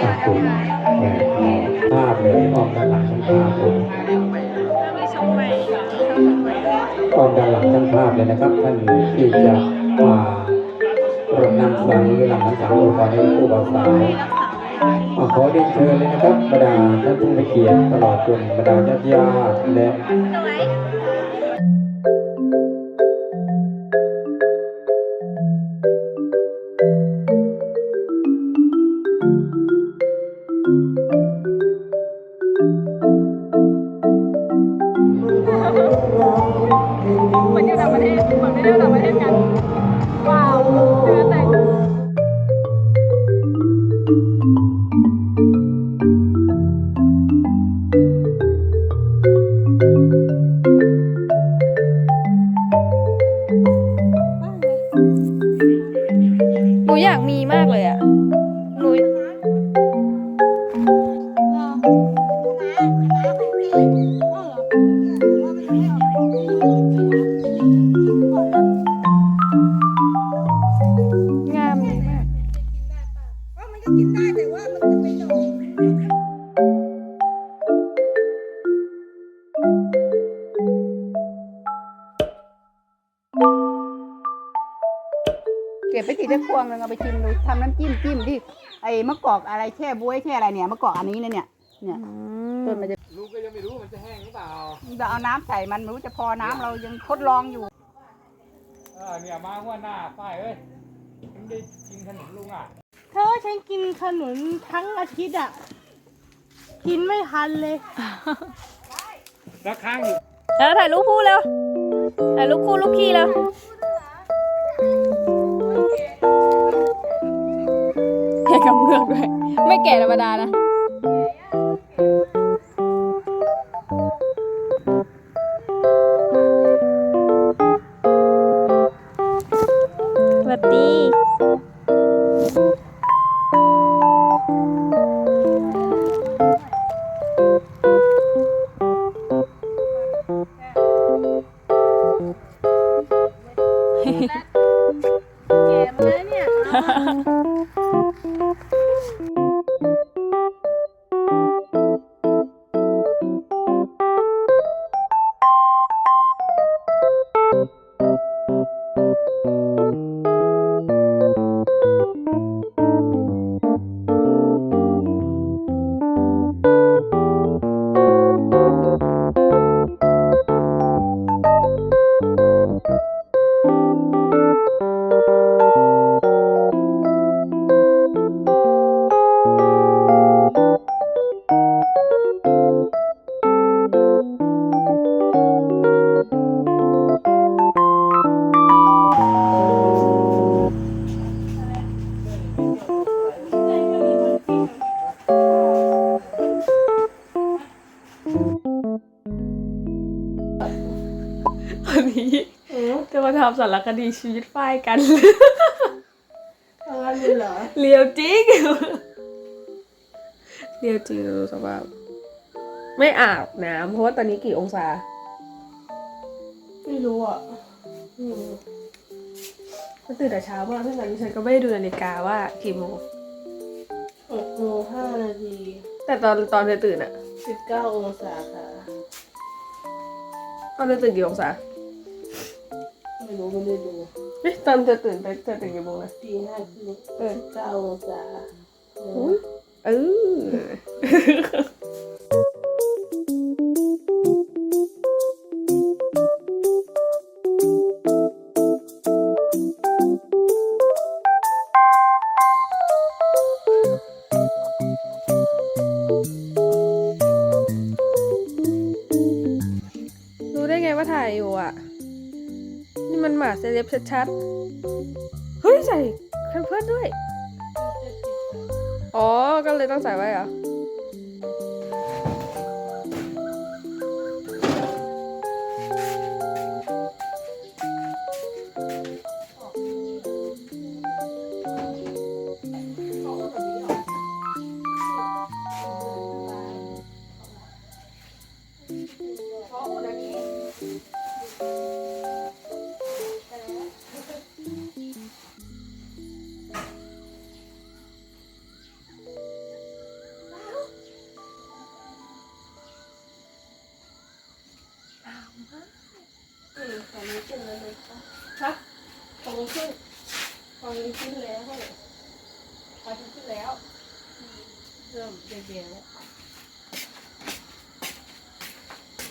ขอบคุณแหวนทองภาพเลยออกด้านหลังช่างภาพเลยมีชมใหม่ออกด้านหลังช่างภาพเลยนะครับ ท่านที่จะมารดน้ำสังหรือหลังน้ำสังโอพรให้ผู้บ่าวสาวขอเรียนเชิญเลยนะครับบรรดาท่านผู้มีเกียรติตลอดจนบรรดาญาติญาติและ อยากมีมากเลยอะ มะกอกอะไรแช่บ๊วยแช่อะไรเนี่ยมะกอกอันนี้นะเนี่ยเนี่ยต้นมันจะลูกก็ยังไม่รู้มันจะแห้งหรือเปล่าจะเอาน้ำใส่มันไม่รู้จะพอน้ำเรายังทดลองอยู่เออเนี่ยมาหัวหน้าป้ายเอ้ยถึงได้กินขนมลุงอะเธอฉันกินขนุนทั้งอาทิตย์อะ กินไม่ทันเลย แล้วค้างอยู่เออถ่ายรูปคู่แล้วถ่ายรูปคู่ลูกขี้แล้ว กับเมือกด้วย ไม่แก่ธรรมดานะ วั คดีชีวิตฝ้ายกันทำงานเลยเหรอเลียวจริงเลียวจริงดูสภาพไม่อาบน้ำเพราะว่าตอนนี้กี่องศา ไม่รู้อะก็ตื่นแต่เช้ามากซึ่งตอนนี้ฉันก็ไม่ได้ดูนาฬิกาว่ากี่โมง หกโมงห้านาทีแต่ตอนตอนเธอตื่นอะสิบเก้าองศาค่ะ ตอนเธอตื่นกี่องศา ไม่รู้ไม่ได้ดูเอ๊ะตอนเธอตื่นไปเธอตื่นกี่โมงนะตีห้าครึ่งเออสิบเก้าองศาอุ๊ยเออ นี่มันหมาเซเลบชัดๆ เฮ้ย ใส่แคมเพิร์ดด้วย อ๋อ ก็เลยต้องใส่ไว้เหรอ ขึ้นฟังดีขึ้นแล้วฟังดีขึ้นแล้วเริ่มเบียๆแล้ว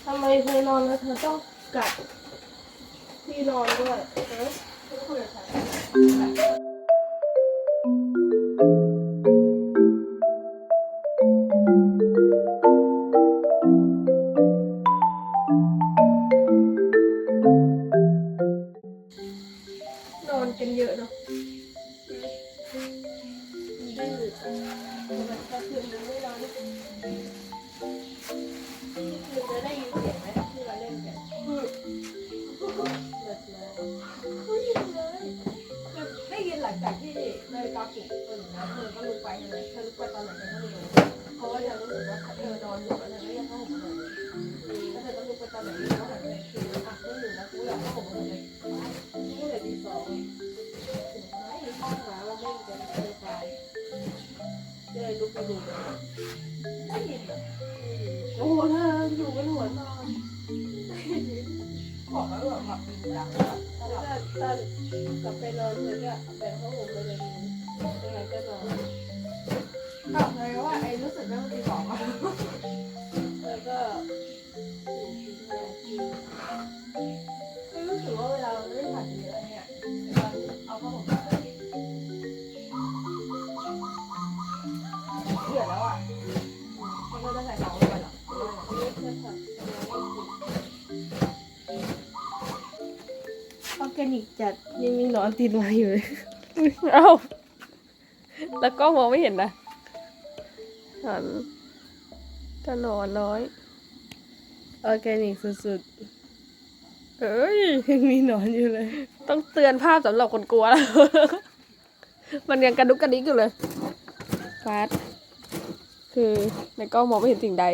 ทำไมเธอนอนแล้วเธอต้องกัดที่นอนด้วยเออทุกคนค่ะน ล่นกันเธอไปเลยลุกไปดูกันได้ยินเหรอโอ้เธออยู่บนหัวนอนบอกแล้วแบบหลับดีจังแล้วก็ตอนกลับไปนอนเธอก็แบ่งผ้าห่มไปเลย ติดมาอยู่เลยเอ้า แล้วก็มองไม่เห็นนะหันจะนอนน้อย ออร์แกนิกสุดเอ้ย ๆ ยังมีหนอนอยู่เลย ต้องเตือนภาพสำหรับคนกลัวแล้ว มันยังกระดุกกระดิกอยู่เลยฟาสคือในกล้องมองไม่เห็นสิ่งใด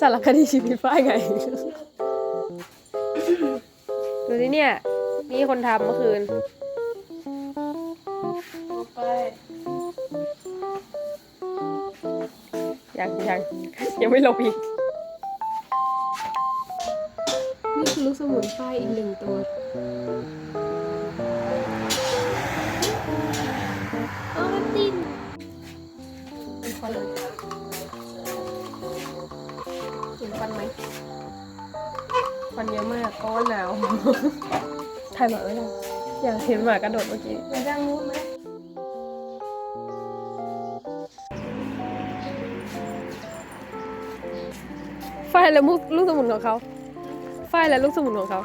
สารคดีชีวิตฝ้ายไง ดูสิเนี่ย นี่คนทำเมื่อคืน ไปยังยังยังไม่ลงอีก นี่คือลูกสมุนไพรอีกหนึ่งตัวอ๋อมันติดเป็นควันเลยเห็ นควันไหมควันเยอะมากเพราะว่าหนาว ถ่ายหมาไว้หน่อยอยากเห็นหมากระโดดเมื่อกี้ไปด้านนู้นไหมฝ้ายและมุกลูกสมุนของเขาฝ้ายและลูกสมุนของเขา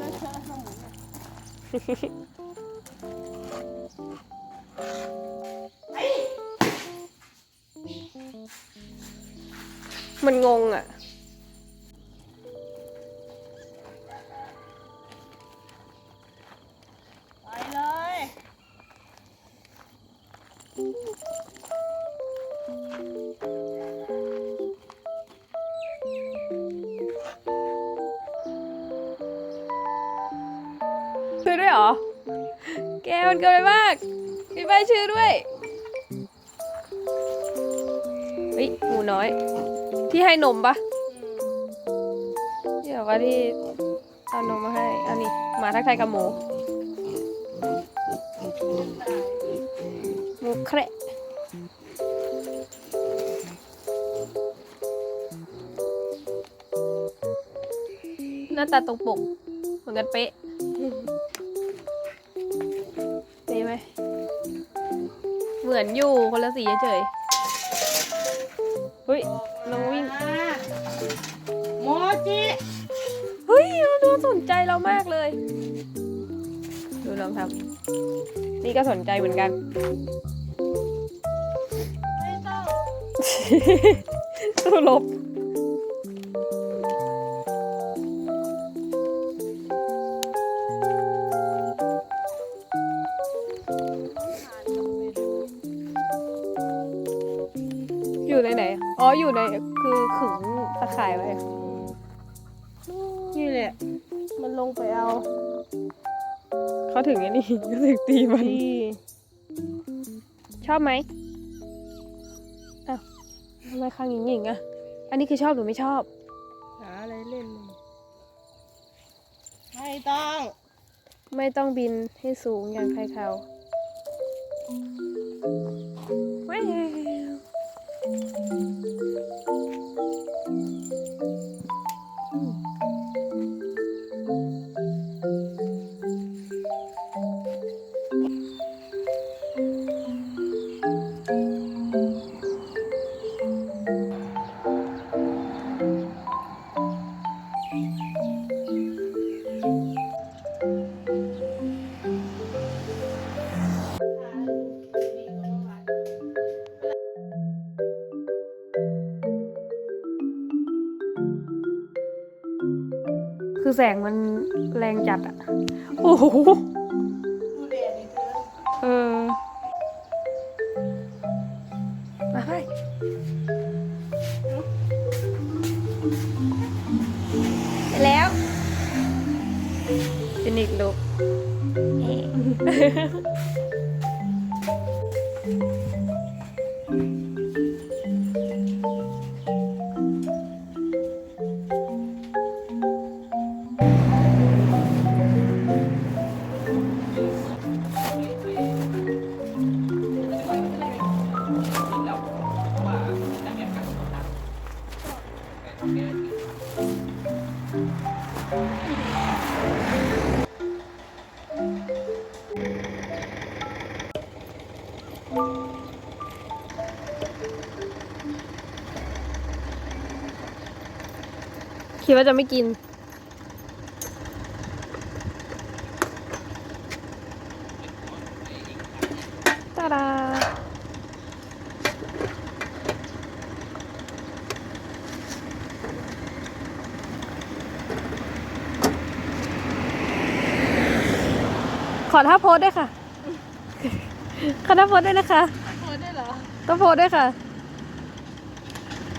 มัน งงอะ ไปเลย ชื่อด้วยเหรอ แกมันเกินไปมากมีป้ายชื่อด้วย ฮ้ยหมูน้อย ที่ให้นมปะที่บอกว่าที่เอานมมาให้อันนี้หมาทักทายกับหมูหมูแคระหน้าตาตรงปกเหมือนกันเป๊ะดีไหมเหมือนอยู่คนละสีเฉยๆ เฮ้ยน้องวิ่งโมจิเฮ้ยน้องสนใจเรามากเลย ดูน้องทำนี่ก็สนใจเหมือนกันไม่ต้องสู้รบ อ๋ออยู่ในคือขึงตะข่ายไว้ นี่แหละ มันลงไปเอา เขาถึงไอ้นี่ก็ถึงตีมันดีชอบไหมอ้าวทำไมข้างหญิงๆอะอันนี้คือชอบหรือไม่ชอบ หาอะไรเล่นเลยไม่ต้อง ไม่ต้องบินให้สูงอย่างใครเขา แสงมันแรงจัดอะโอ้โห คิดว่าจะไม่กิน ตาดาขอท่าโพสด้วยค่ะ ขอท่าโพสด้วยนะคะโคได้เหรอ ต้องโพสด้วยค่ะ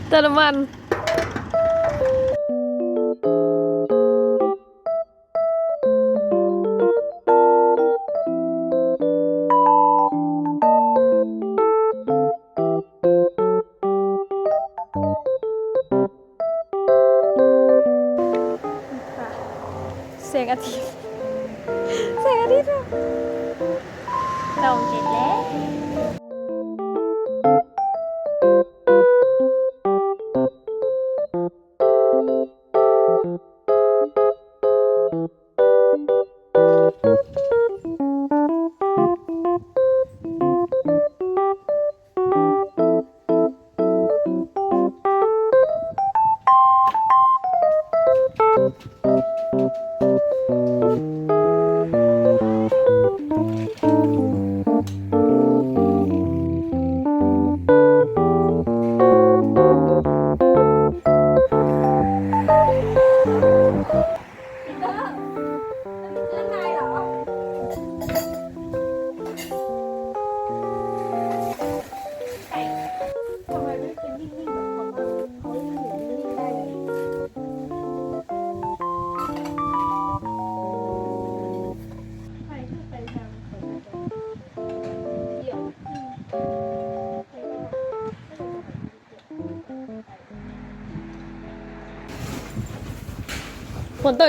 เติมน้ำมัน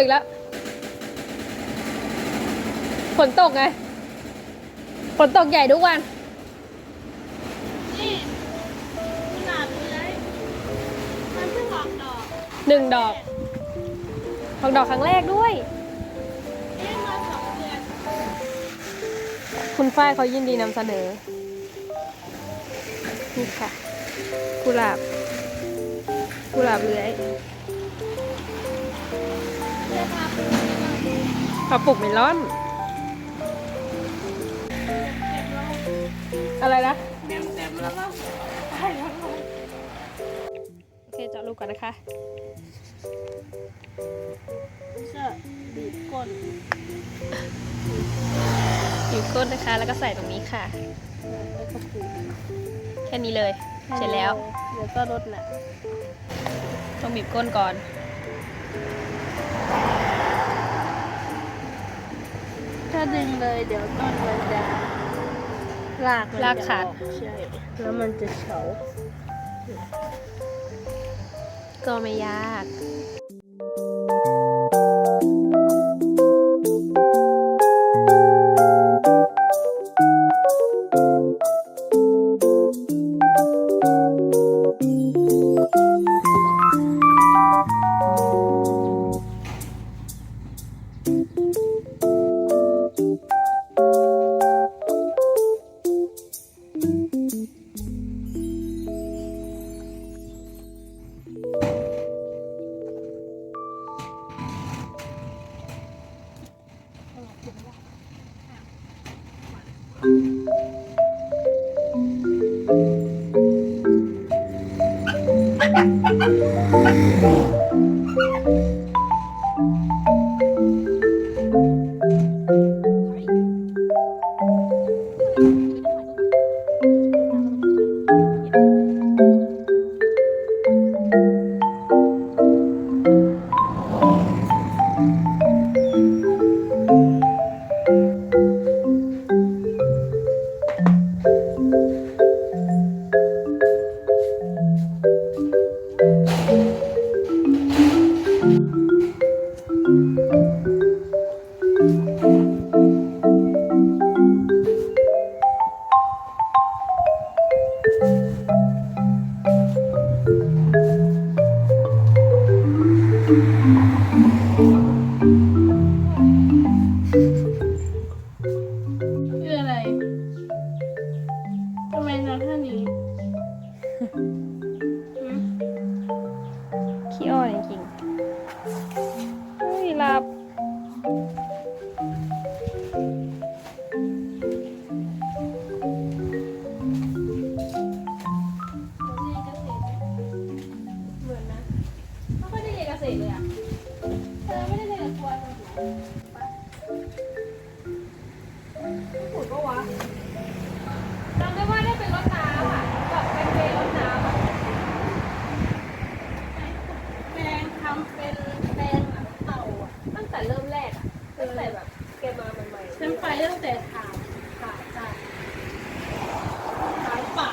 อีกแล้วฝนตกไงฝนตกใหญ่ทุกวันนี่ขนาดเลยมันเพิ่งออกดอกหนึ่งดอกออกดอกครั้งแรกด้วยเอ๊ะมาสองเดือนคุณฝ้ายเขายินดีนำเสนอ นี่ค่ะกุหลาบกุหลาบเลื้อย เขาปลูกเมลอน อะไรนะเต็มเต็มๆแล้วก็ใช่แล้วก็โอเคเจาะลูกก่อนนะคะจะบีบก้นอยู่ก้นนะคะ แล้วก็ใส่ตรงนี้ค่ะ แล้วก็ปลูกแค่นี้เลย เสร็จแล้ว เดี๋ยวก็ลดแหละต้องบีบก้นก่อน ถ้าดึงเลยเดี๋ยวต้นมันจะรากมันรากขาดจะออใช่ แล้วมันจะเฉา ก็ไม่ยาก นไปตั้งแต่ถามถามจ้ะถามป่า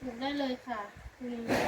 หมุนได้เลยค่ะนี่ถู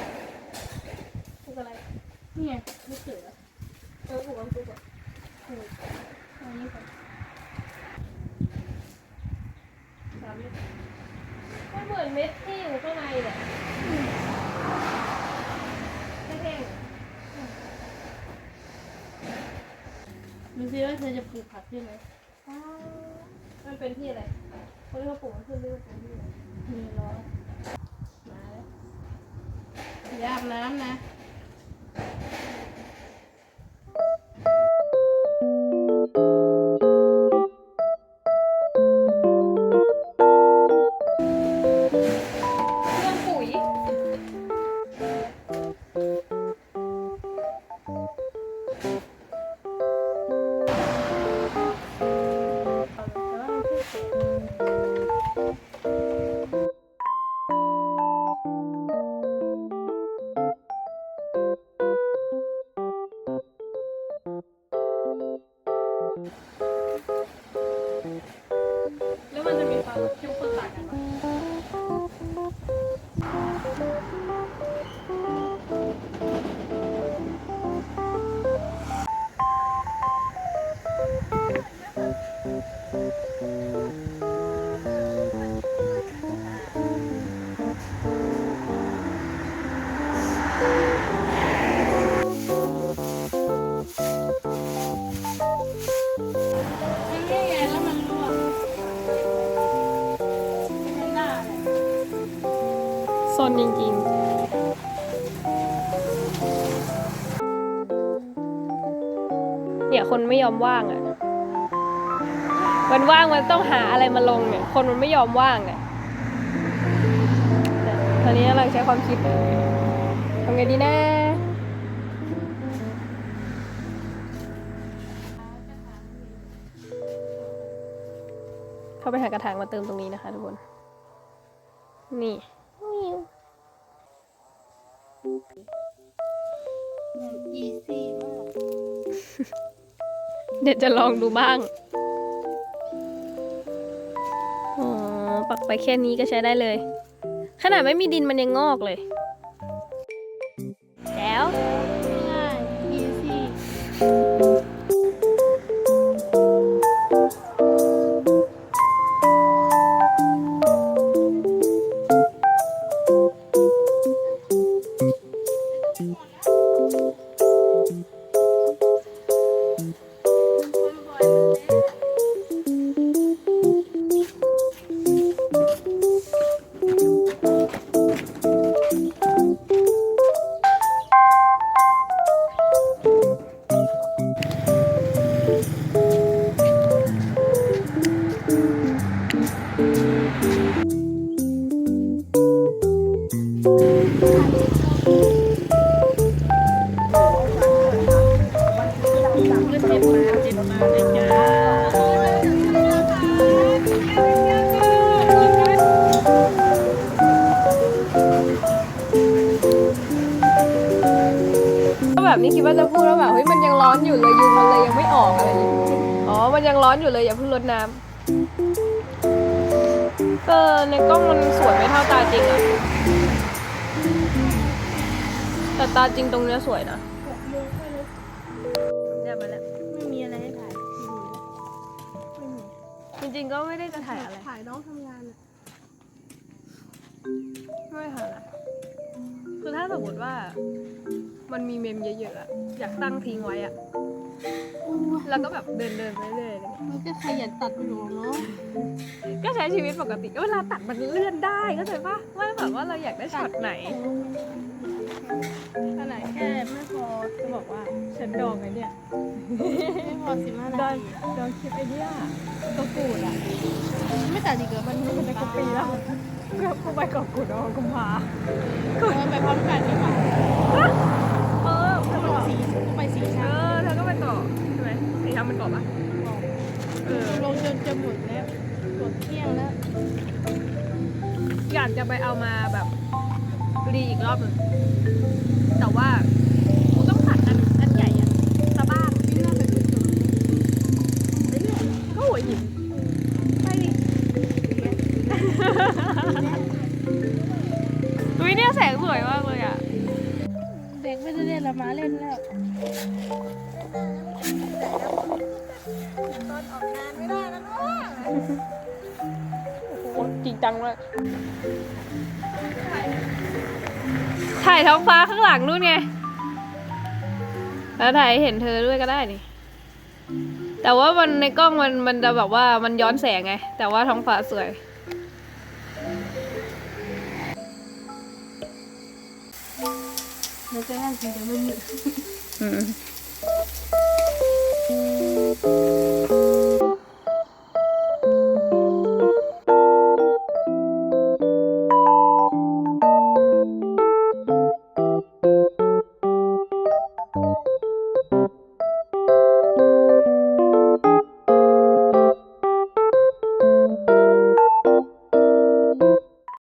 ริงเนี่ยคนไม่ยอมว่างอะ่ะ มันว่างมันต้องหาอะไรมาลงเนี่ย คนมันไม่ยอมว่างเนี่ยตอนนี้กำลังใช้ความคิดทำไงดีนะเข้าไปหากระถางมาเติมตรงนี้นะคะทุกคน นี่ เดี๋ยวจะลองดูบ้าง อ๋อ ปักไปแค่นี้ก็ใช้ได้เลย ขนาดไม่มีดินมันยังงอกเลย แล้วง่ายอีซี่ ก็แบบนี้คิดว่าจะพูดว่าแบบเฮ้ยมันยังร้อนอยู่เลยยุงมันเลยยังไม่ออกอะไรอย่างเงี้ยอ๋อ มันยังร้อนอยู่เลยอย่าเพิ่งรดน้ำเออในกล้องมันสวยไม่เท่าตาจริงอะแต่ตาจริงตรงเนี้ยสวยนะ ริงๆก็ไม่ได้จะถ่ายอะไรถ่ายน้องทำงานอะไม่ค่ะนะคือถ้าสมมติว่า มันมีเมมเยอะๆอะอยากตั้งทิ้งไว้อะแล้วก็แบบเดินเดินๆไปเรื่อยๆอะไรเงี้ยมันก็ขยันตัดอยู่เนาะก็ใช้ชีวิตปกติเวลาตัดมันเลื่อนได้ก็เลยปะว่าแบบว่าเราอยากได้ช็อตไหน ขนาดแค่ไม่พอจะบอกว่าฉันดองไอ้เนี่ยไม่พอสิบห้าดนาองทีดองคลิปไอเดียตัวกูดอะไม่ตัดดีกว่ามันมันจะกปีแล้วก็กูไปกับกูดองกุมภามันไปพร้อมกันดีกว่าเออถ้ามันสีก็ไปสีเอช้าอเธอก็ไปต่อใช่ไหมสีทำมันก่อนปะเออลงจนจะหมดแล้วหมดเที่ยงแล้วอยากจะไปเอามาแบบรีอีกรอบหนึง แต่ว่ากูต้องตัดอันอันใหญ่อะสะบ้านนี่น่าจะเป็นจุดไปเรื่อยก็หัวหินไปดิอุ้ยเนี่ยแสงสวยมากเลยอะเด็กไม่ได้เล่นละมาเล่นแล้วโอ้จริงจังมาก ถ่ายท้องฟ้าข้างหลังนู่นไง แล้วถ่ายเห็นเธอด้วยก็ได้นี่ แต่ว่ามันในกล้องมันมันจะแบบว่ามันย้อนแสงไง แต่ว่าท้องฟ้าสวย แล้วจะได้สีเดี๋ยวมันหยุด